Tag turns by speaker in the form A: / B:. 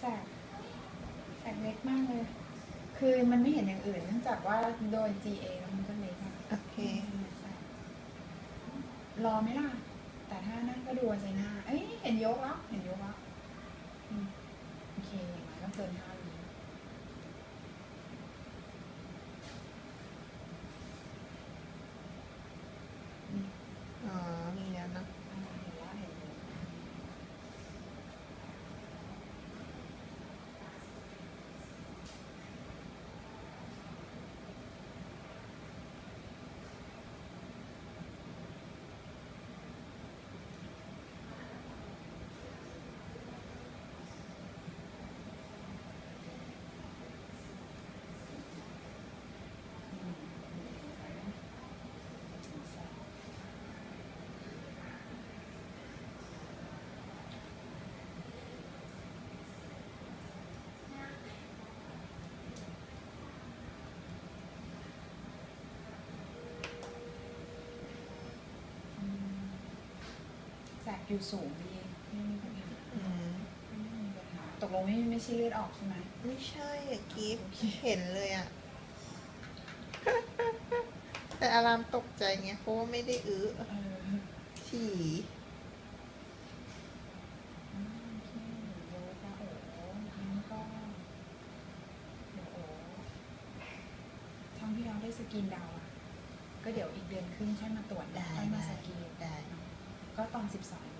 A: แสกแสกเล็กมากเลย คือมันไม่เห็นอย่างอื่นเนื่องจากว่าโดน GA แล้วมันก็เล็กอะ
B: โอเค
A: รอไหมล่ะ แต่ถ้านั่นก็ดูใจหน้า เอ้ยเห็นยกแล้ว เห็นยกแล้วอืมโอเคอย่างไรก็เกินห้าวิอืม
B: อ๋อ มีแล้วเนอะ
A: อ่าเห็นแล้วเห็นแล้วอืมแสก อยู่สูงดีไม่มีปัญหา
B: อืม
A: ไม่มีปัญหาตกลงไม่ไม่ใช่เลือดออกใช่ไหม
B: ไม่ใช่อะกิฟเห็นเลยอะแต่อารามตกใจไงเพราะว่าไม่ได้อื้อ
A: เออ
B: ฉี่
A: อืมโอเคโยกะโอ้งั้นก็เดี๋ยวโอ้ทางที่เราได้สกินดาวน์อะก็เดี๋ยวอีกเดือนครึ่งค่อยมาตรวจ
B: ได้
A: ค่อยมา
B: ได้
A: สกิน
B: ได้
A: ก็ตอน 12